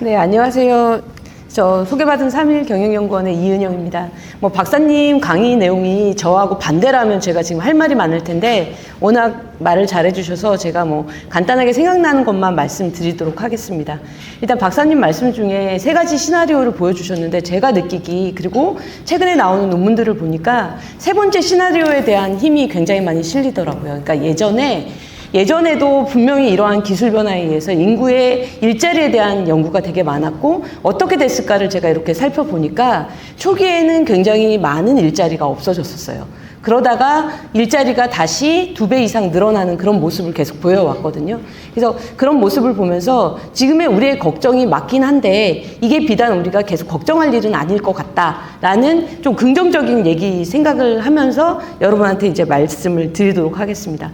네, 안녕하세요. 저 소개받은 3일 경영연구원의 이은영입니다. 뭐 박사님 강의 내용이 저하고 반대라면 제가 지금 할 말이 많을 텐데 워낙 말을 잘해주셔서 제가 뭐 간단하게 생각나는 것만 말씀드리도록 하겠습니다. 일단 박사님 말씀 중에 세 가지 시나리오를 보여주셨는데 제가 느끼기 그리고 최근에 나오는 논문들을 보니까 세 번째 시나리오에 대한 힘이 굉장히 많이 실리더라고요. 그러니까 예전에 예전에도 분명히 이러한 기술 변화에 의해서 인구의 일자리에 대한 연구가 되게 많았고 어떻게 됐을까를 제가 이렇게 살펴보니까 초기에는 굉장히 많은 일자리가 없어졌었어요. 그러다가 일자리가 다시 두 배 이상 늘어나는 그런 모습을 계속 보여왔거든요. 그래서 그런 모습을 보면서 지금의 우리의 걱정이 맞긴 한데 이게 비단 우리가 계속 걱정할 일은 아닐 것 같다라는 좀 긍정적인 얘기 생각을 하면서 여러분한테 이제 말씀을 드리도록 하겠습니다.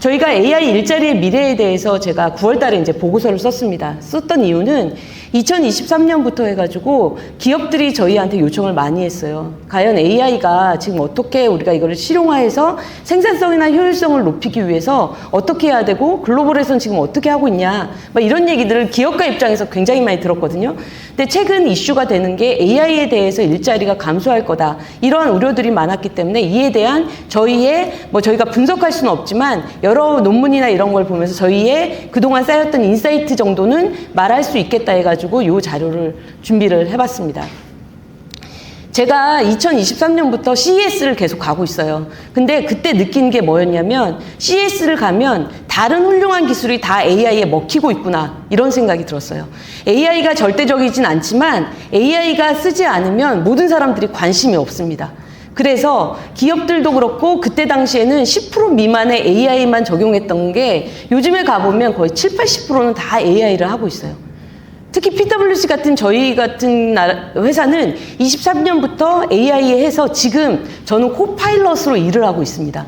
저희가 AI 일자리의 미래에 대해서 제가 9월 달에 이제 보고서를 썼습니다. 썼던 이유는 2023년부터 해가지고 기업들이 저희한테 요청을 많이 했어요. 과연 AI가 지금 어떻게 우리가 이거를 실용화해서 생산성이나 효율성을 높이기 위해서 어떻게 해야 되고 글로벌에서는 지금 어떻게 하고 있냐. 막 이런 얘기들을 기업가 입장에서 굉장히 많이 들었거든요. 근데 최근 이슈가 되는 게 AI에 대해서 일자리가 감소할 거다. 이러한 우려들이 많았기 때문에 이에 대한 저희의 뭐 저희가 분석할 수는 없지만 여러 논문이나 이런 걸 보면서 저희의 그동안 쌓였던 인사이트 정도는 말할 수 있겠다 해가지고 이 자료를 준비를 해봤습니다. 제가 2023년부터 CES를 계속 가고 있어요. 근데 그때 느낀 게 뭐였냐면 CES를 가면 다른 훌륭한 기술이 다 AI에 먹히고 있구나 이런 생각이 들었어요. AI가 절대적이진 않지만 AI가 쓰지 않으면 모든 사람들이 관심이 없습니다. 그래서 기업들도 그렇고 그때 당시에는 10% 미만의 AI만 적용했던 게 요즘에 가보면 거의 7, 80%는 다 AI를 하고 있어요. 특히 PwC 같은 저희 같은 회사는 23년부터 AI에 해서 지금 저는 코파일럿으로 일을 하고 있습니다.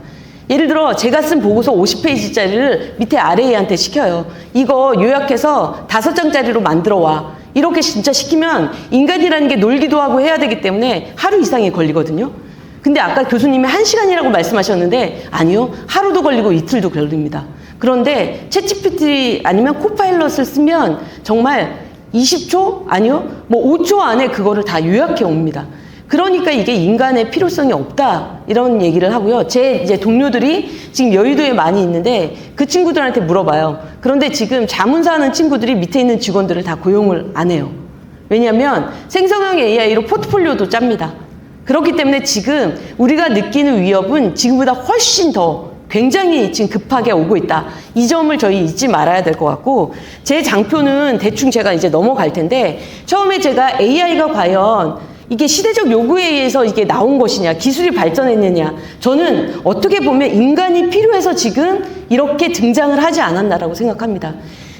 예를 들어 제가 쓴 보고서 50페이지짜리를 밑에 RA한테 시켜요. 이거 요약해서 다섯 장짜리로 만들어 와. 이렇게 진짜 시키면 인간이라는 게 놀기도 하고 해야 되기 때문에 하루 이상이 걸리거든요. 근데 아까 교수님이 한 시간이라고 말씀하셨는데 아니요. 하루도 걸리고 이틀도 걸립니다. 그런데 챗GPT 아니면 코파일럿을 쓰면 정말 20초? 아니요. 뭐 5초 안에 그거를 다 요약해 옵니다. 그러니까 이게 인간의 필요성이 없다. 이런 얘기를 하고요. 제 이제 동료들이 지금 여의도에 많이 있는데 그 친구들한테 물어봐요. 그런데 지금 자문사 하는 친구들이 밑에 있는 직원들을 다 고용을 안 해요. 왜냐하면 생성형 AI로 포트폴리오도 짭니다. 그렇기 때문에 지금 우리가 느끼는 위협은 지금보다 훨씬 더 굉장히 지금 급하게 오고 있다. 이 점을 저희 잊지 말아야 될 것 같고, 제 장표는 대충 제가 이제 넘어갈 텐데, 처음에 제가 AI가 과연 이게 시대적 요구에 의해서 이게 나온 것이냐, 기술이 발전했느냐, 저는 어떻게 보면 인간이 필요해서 지금 이렇게 등장을 하지 않았나라고 생각합니다.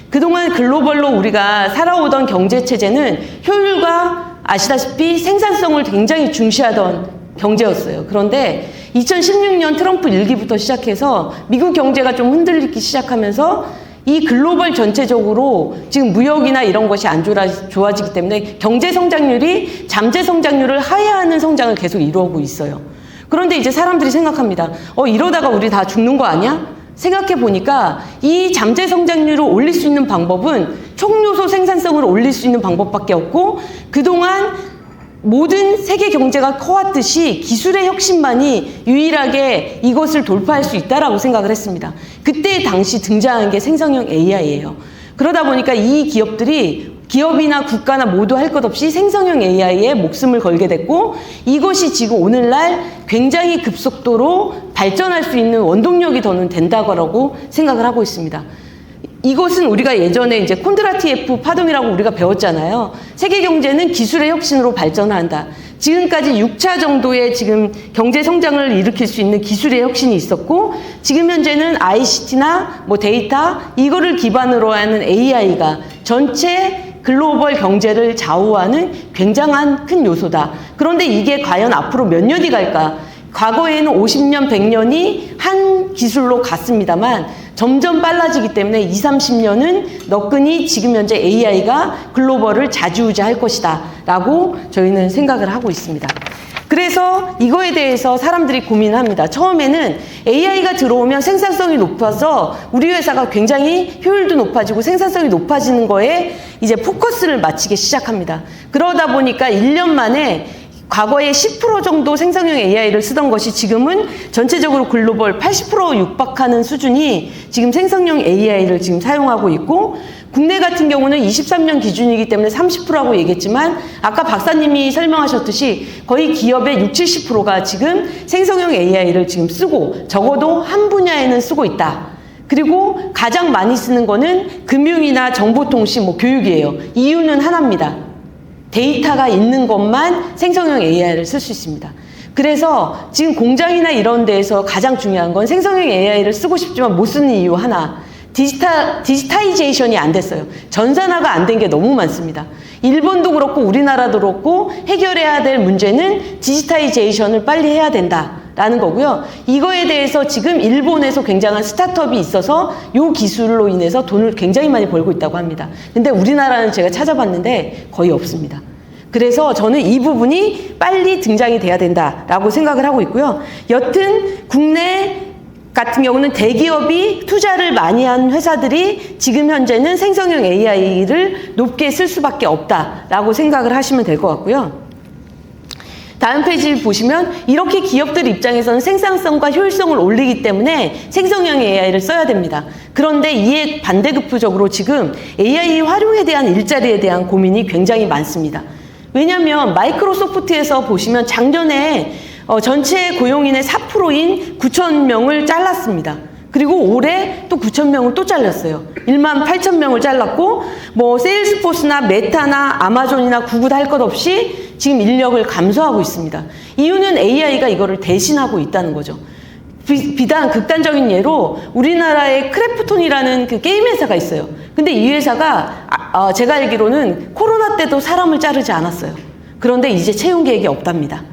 그동안 글로벌로 우리가 살아오던 경제 체제는 효율과 아시다시피 생산성을 굉장히 중시하던 경제였어요. 그런데 2016년 트럼프 일기부터 시작해서 미국 경제가 좀 흔들리기 시작하면서 이 글로벌 전체적으로 지금 무역이나 이런 것이 안 좋아- 좋아지기 때문에 경제 성장률이 잠재 성장률을 하회하는 성장을 계속 이루어오고 있어요. 그런데 이제 사람들이 생각합니다. 어, 이러다가 우리 다 죽는 거 아니야? 생각해 보니까 이 잠재 성장률을 올릴 수 있는 방법은 총요소 생산성을 올릴 수 있는 방법밖에 없고 그동안 모든 세계 경제가 커왔듯이 기술의 혁신만이 유일하게 이것을 돌파할 수 있다라고 생각을 했습니다. 그때 당시 등장한 게 생성형 AI예요. 그러다 보니까 이 기업들이 기업이나 국가나 모두 할 것 없이 생성형 AI에 목숨을 걸게 됐고 이것이 지금 오늘날 굉장히 급속도로 발전할 수 있는 원동력이 더는 된다고 생각을 하고 있습니다. 이것은 우리가 예전에 이제 콘드라티에프 파동이라고 우리가 배웠잖아요. 세계 경제는 기술의 혁신으로 발전한다. 지금까지 6차 정도의 지금 경제 성장을 일으킬 수 있는 기술의 혁신이 있었고 지금 현재는 ICT나 뭐 데이터 이거를 기반으로 하는 AI가 전체 글로벌 경제를 좌우하는 굉장한 큰 요소다. 그런데 이게 과연 앞으로 몇 년이 갈까? 과거에는 50년, 100년이 한 기술로 갔습니다만 점점 빨라지기 때문에 20, 30년은 너끈히 지금 현재 AI가 글로벌을 좌지우지할 것이다 라고 저희는 생각을 하고 있습니다. 그래서 이거에 대해서 사람들이 고민합니다. 처음에는 AI가 들어오면 생산성이 높아서 우리 회사가 굉장히 효율도 높아지고 생산성이 높아지는 거에 이제 포커스를 맞추기 시작합니다. 그러다 보니까 1년 만에 과거에 10% 정도 생성형 AI를 쓰던 것이 지금은 전체적으로 글로벌 80% 육박하는 수준이 지금 생성형 AI를 지금 사용하고 있고 국내 같은 경우는 23년 기준이기 때문에 30%라고 얘기했지만 아까 박사님이 설명하셨듯이 거의 기업의 60, 70%가 지금 생성형 AI를 지금 쓰고 적어도 한 분야에는 쓰고 있다. 그리고 가장 많이 쓰는 거는 금융이나 정보통신, 뭐 교육이에요. 이유는 하나입니다. 데이터가 있는 것만 생성형 AI를 쓸 수 있습니다. 그래서 지금 공장이나 이런 데에서 가장 중요한 건 생성형 AI를 쓰고 싶지만 못 쓰는 이유 하나. 디지타, 디지타이제이션이 안 됐어요. 전산화가 안 된 게 너무 많습니다. 일본도 그렇고 우리나라도 그렇고 해결해야 될 문제는 디지타이제이션을 빨리 해야 된다. 라는 거고요. 이거에 대해서 지금 일본에서 굉장한 스타트업이 있어서 이 기술로 인해서 돈을 굉장히 많이 벌고 있다고 합니다. 근데 우리나라는 제가 찾아봤는데 거의 없습니다. 그래서 저는 이 부분이 빨리 등장이 돼야 된다라고 생각을 하고 있고요. 여튼 국내 같은 경우는 대기업이 투자를 많이 한 회사들이 지금 현재는 생성형 AI를 높게 쓸 수밖에 없다라고 생각을 하시면 될 것 같고요. 다음 페이지를 보시면 이렇게 기업들 입장에서는 생산성과 효율성을 올리기 때문에 생성형 AI를 써야 됩니다. 그런데 이에 반대급부적으로 지금 AI 활용에 대한 일자리에 대한 고민이 굉장히 많습니다. 왜냐하면 마이크로소프트에서 보시면 작년에 어, 전체 고용인의 4%인 9천 명을 잘랐습니다. 그리고 올해 또 9천 명을 또 잘랐어요. 1만 8천 명을 잘랐고 뭐 세일스포스나 메타나 아마존이나 구글 할 것 없이 지금 인력을 감소하고 있습니다. 이유는 AI가 이거를 대신하고 있다는 거죠. 비, 비단 극단적인 예로 우리나라의 크래프톤이라는 그 게임 회사가 있어요. 근데 이 회사가 아, 어, 제가 알기로는 코로나 때도 사람을 자르지 않았어요. 그런데 이제 채용 계획이 없답니다.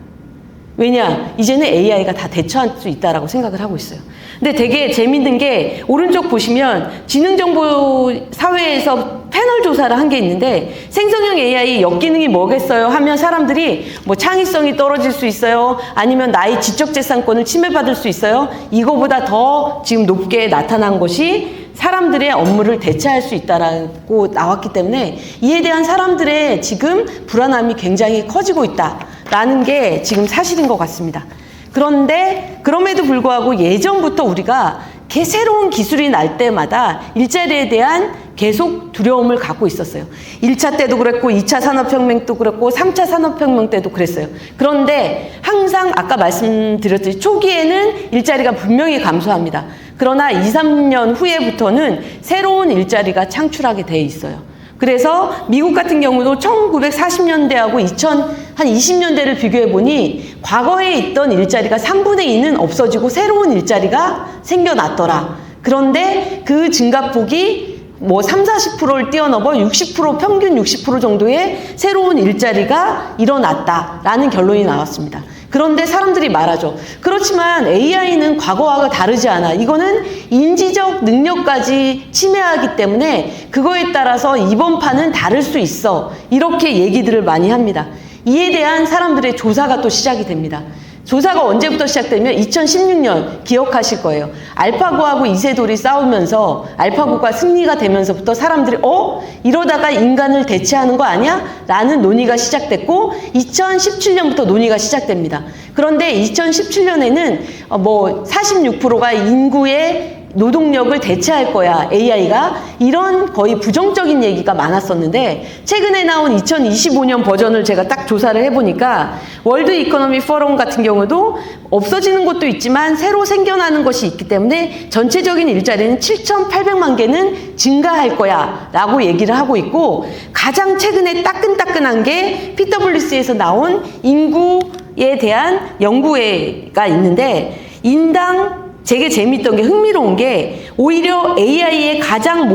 왜냐? 이제는 AI가 다 대처할 수 있다라고 생각을 하고 있어요. 근데 되게 재밌는 게 오른쪽 보시면 지능정보 사회에서 패널 조사를 한 게 있는데 생성형 AI 역기능이 뭐겠어요? 하면 사람들이 뭐 창의성이 떨어질 수 있어요? 아니면 나의 지적재산권을 침해받을 수 있어요? 이거보다 더 지금 높게 나타난 것이 사람들의 업무를 대체할 수 있다라고 나왔기 때문에 이에 대한 사람들의 지금 불안함이 굉장히 커지고 있다라는 게 지금 사실인 것 같습니다. 그런데 그럼에도 불구하고 예전부터 우리가 개 새로운 기술이 날 때마다 일자리에 대한 계속 두려움을 갖고 있었어요. 1차 때도 그랬고, 2차 산업혁명 도 그랬고, 3차 산업혁명 때도 그랬어요. 그런데 항상 아까 말씀드렸듯이 초기에는 일자리가 분명히 감소합니다. 그러나 2, 3년 후에부터는 새로운 일자리가 창출하게 돼 있어요. 그래서 미국 같은 경우도 1940년대하고 2000, 한 20년대를 비교해 보니 과거에 있던 일자리가 3분의 2는 없어지고 새로운 일자리가 생겨났더라. 그런데 그 증가폭이 뭐 3, 40%를 뛰어넘어 60% 평균 60% 정도의 새로운 일자리가 일어났다라는 결론이 나왔습니다. 그런데 사람들이 말하죠. 그렇지만 AI는 과거와 다르지 않아. 이거는 인지적 능력까지 침해하기 때문에 그거에 따라서 이번 판은 다를 수 있어. 이렇게 얘기들을 많이 합니다. 이에 대한 사람들의 조사가 또 시작이 됩니다. 조사가 언제부터 시작되면 2016년 기억하실 거예요. 알파고하고 이세돌이 싸우면서 알파고가 승리가 되면서부터 사람들이 어? 이러다가 인간을 대체하는 거 아니야? 라는 논의가 시작됐고 2017년부터 논의가 시작됩니다. 그런데 2017년에는 뭐 46%가 인구의 노동력을 대체할 거야, AI가. 이런 거의 부정적인 얘기가 많았었는데, 최근에 나온 2025년 버전을 제가 딱 조사를 해보니까, 월드 이코노미 포럼 같은 경우도 없어지는 것도 있지만, 새로 생겨나는 것이 있기 때문에, 전체적인 일자리는 7,800만 개는 증가할 거야, 라고 얘기를 하고 있고, 가장 최근에 따끈따끈한 게 PWC에서 나온 인구에 대한 연구회가 있는데, 인당 되게 재밌던 게 흥미로운 게 오히려 AI의 가장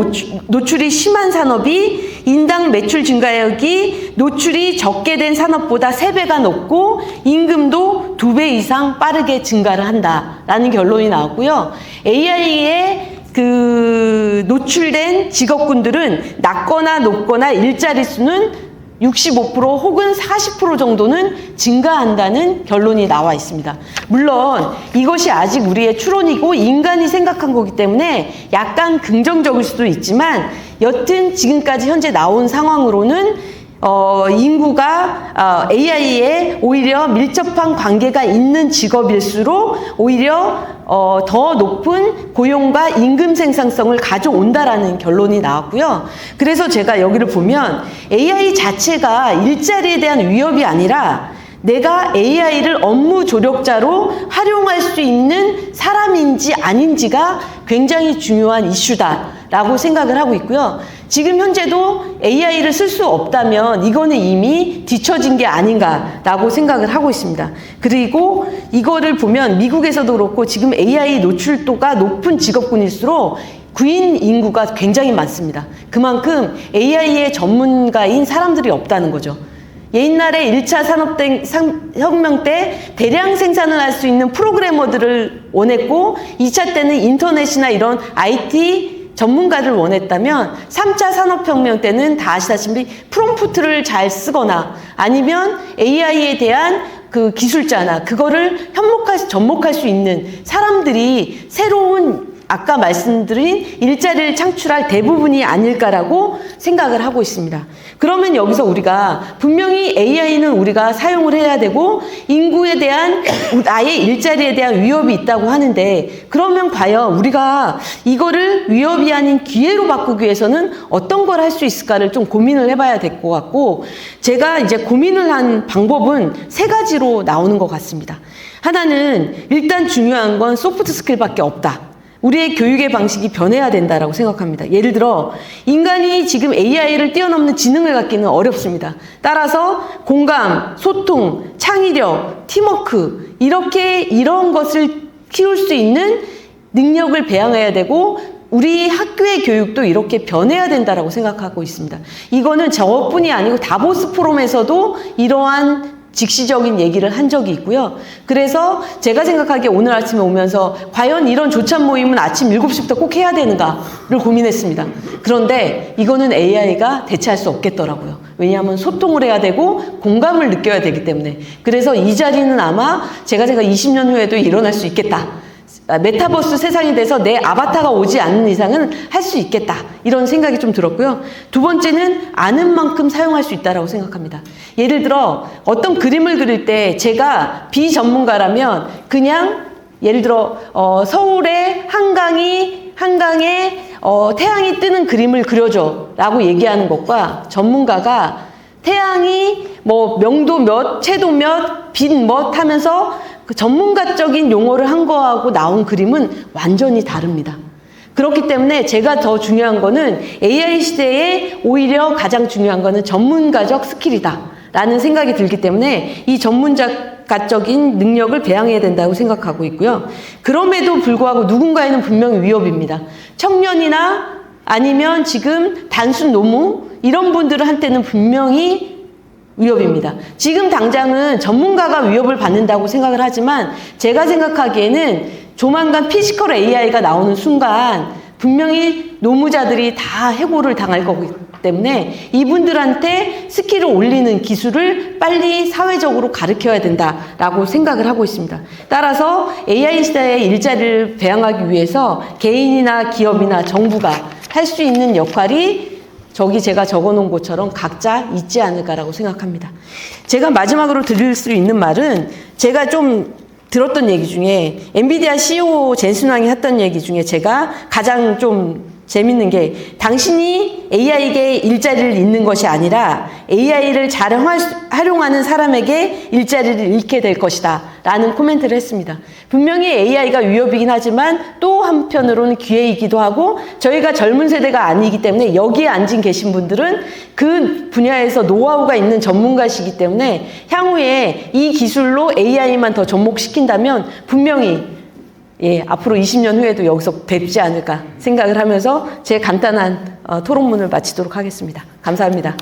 노출이 심한 산업이 인당 매출 증가액이 노출이 적게 된 산업보다 3배가 높고 임금도 2배 이상 빠르게 증가를 한다라는 결론이 나왔고요. AI의 그 노출된 직업군들은 낮거나 높거나 일자리 수는 65% 혹은 40% 정도는 증가한다는 결론이 나와 있습니다. 물론 이것이 아직 우리의 추론이고 인간이 생각한 거기 때문에 약간 긍정적일 수도 있지만 여튼 지금까지 현재 나온 상황으로는 어, 인구가 어, AI에 오히려 밀접한 관계가 있는 직업일수록 오히려 어, 더 높은 고용과 임금 생산성을 가져온다라는 결론이 나왔고요. 그래서 제가 여기를 보면 AI 자체가 일자리에 대한 위협이 아니라 내가 AI를 업무 조력자로 활용할 수 있는 사람인지 아닌지가 굉장히 중요한 이슈다라고 생각을 하고 있고요. 지금 현재도 AI를 쓸 수 없다면 이거는 이미 뒤처진 게 아닌가라고 생각을 하고 있습니다. 그리고 이거를 보면 미국에서도 그렇고 지금 AI 노출도가 높은 직업군일수록 구인 인구가 굉장히 많습니다. 그만큼 AI의 전문가인 사람들이 없다는 거죠. 옛날에 1차 산업혁명 때 대량 생산을 할 수 있는 프로그래머들을 원했고 2차 때는 인터넷이나 이런 IT 전문가를 원했다면 3차 산업혁명 때는 다 아시다시피 프롬프트를 잘 쓰거나 아니면 AI에 대한 그 기술자나 그거를 현목할, 접목할 수 있는 사람들이 새로운 아까 말씀드린 일자리를 창출할 대부분이 아닐까라고 생각을 하고 있습니다. 그러면 여기서 우리가 분명히 AI는 우리가 사용을 해야 되고 인구에 대한 나의 일자리에 대한 위협이 있다고 하는데 그러면 과연 우리가 이거를 위협이 아닌 기회로 바꾸기 위해서는 어떤 걸 할 수 있을까를 좀 고민을 해봐야 될 것 같고 제가 이제 고민을 한 방법은 세 가지로 나오는 것 같습니다. 하나는 일단 중요한 건 소프트 스킬밖에 없다. 우리의 교육의 방식이 변해야 된다라고 생각합니다. 예를 들어 인간이 지금 AI를 뛰어넘는 지능을 갖기는 어렵습니다. 따라서 공감, 소통, 창의력, 팀워크 이렇게 이런 것을 키울 수 있는 능력을 배양해야 되고 우리 학교의 교육도 이렇게 변해야 된다라고 생각하고 있습니다. 이거는 저뿐이 아니고 다보스 포럼에서도 이러한 직시적인 얘기를 한 적이 있고요. 그래서 제가 생각하기에 오늘 아침에 오면서 과연 이런 조찬 모임은 아침 7시부터 꼭 해야 되는가를 고민했습니다. 그런데 이거는 AI가 대체할 수 없겠더라고요. 왜냐하면 소통을 해야 되고 공감을 느껴야 되기 때문에. 그래서 이 자리는 아마 제가 제가 20년 후에도 일어날 수 있겠다. 아, 메타버스 세상이 돼서 내 아바타가 오지 않는 이상은 할 수 있겠다. 이런 생각이 좀 들었고요. 두 번째는 아는 만큼 사용할 수 있다라고 생각합니다. 예를 들어 어떤 그림을 그릴 때 제가 비전문가라면 그냥 예를 들어 어, 서울의 한강이 한강에 어, 태양이 뜨는 그림을 그려줘라고 얘기하는 것과 전문가가 태양이 뭐 명도 몇, 채도 몇, 빛몇 하면서 그 전문가적인 용어를 한 거하고 나온 그림은 완전히 다릅니다. 그렇기 때문에 제가 더 중요한 거는 AI 시대에 오히려 가장 중요한 거는 전문가적 스킬이다. 라는 생각이 들기 때문에 이 전문가적인 능력을 배양해야 된다고 생각하고 있고요. 그럼에도 불구하고 누군가에는 분명히 위협입니다. 청년이나 아니면 지금 단순 노무 이런 분들한테는 분명히 위협입니다. 지금 당장은 전문가가 위협을 받는다고 생각을 하지만 제가 생각하기에는 조만간 피지컬 AI가 나오는 순간 분명히 노무자들이 다 해고를 당할 거기 때문에 이분들한테 스킬을 올리는 기술을 빨리 사회적으로 가르쳐야 된다라고 생각을 하고 있습니다. 따라서 AI 시대의 일자리를 배양하기 위해서 개인이나 기업이나 정부가 할 수 있는 역할이 저기 제가 적어 놓은 것처럼 각자 있지 않을까라고 생각합니다. 제가 마지막으로 드릴 수 있는 말은 제가 좀 들었던 얘기 중에 엔비디아 CEO 젠슨왕이 했던 얘기 중에 제가 가장 좀 재밌는 게 당신이 AI에게 일자리를 잃는 것이 아니라 AI를 잘 활용하는 사람에게 일자리를 잃게 될 것이다 라는 코멘트를 했습니다. 분명히 AI가 위협이긴 하지만 또 한편으로는 기회이기도 하고 저희가 젊은 세대가 아니기 때문에 여기에 앉은 계신 분들은 그 분야에서 노하우가 있는 전문가시기 때문에 향후에 이 기술로 AI만 더 접목시킨다면 분명히 예, 앞으로 20년 후에도 여기서 뵙지 않을까 생각을 하면서 제 간단한 어, 토론문을 마치도록 하겠습니다. 감사합니다.